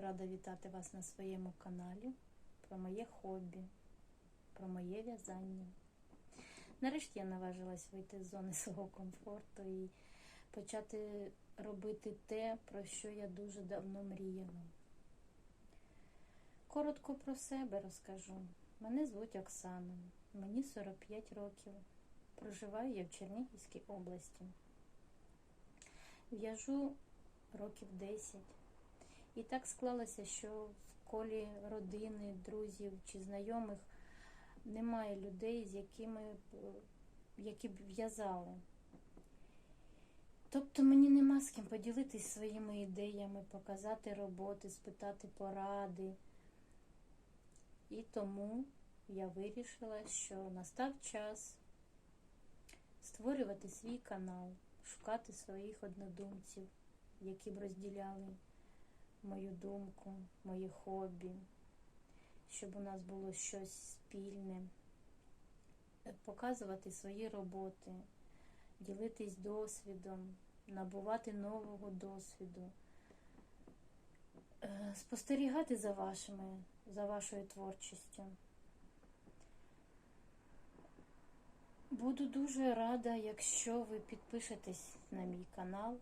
рада вітати вас на своєму каналі про моє хобі, про моє в'язання. Нарешті я наважилась вийти з зони свого комфорту і почати робити те, про що я дуже давно мріяла. Коротко про себе розкажу. Мене звуть Оксана, мені 45 років. Проживаю я в Чернігівській області. В'яжу років 10. І так склалося, що в колі родини, друзів чи знайомих немає людей, з якими які б в'язали. Тобто мені нема з ким поділитись своїми ідеями, показати роботи, спитати поради. І тому я вирішила, що настав час створювати свій канал, шукати своїх однодумців, які б розділяли мою думку, моє хобі, щоб у нас було щось спільне, Е, показувати свої роботи, ділитись досвідом, набувати нового досвіду, Е, спостерігати за вашими, за вашою творчістю. Буду дуже рада, якщо ви підпишетесь на мій канал,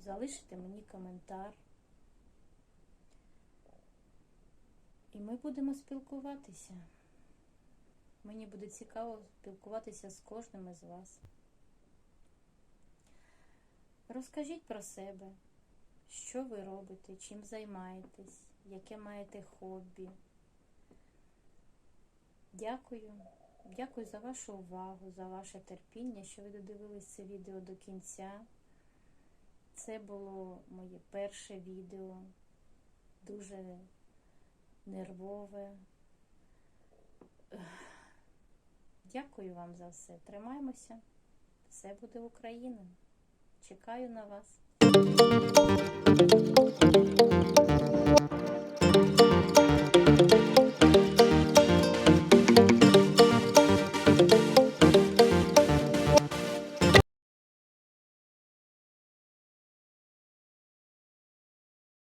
залишите мені коментар. І ми будемо спілкуватися. Мені буде цікаво спілкуватися з кожним із вас. Розкажіть про себе, що ви робите, чим займаєтесь, яке маєте хобі. Дякую. Дякую за вашу увагу, за ваше терпіння, що ви додивились це відео до кінця. Це було моє перше відео, дуже нервове. Дякую вам за все. Тримаємося. Все буде Україна. Чекаю на вас.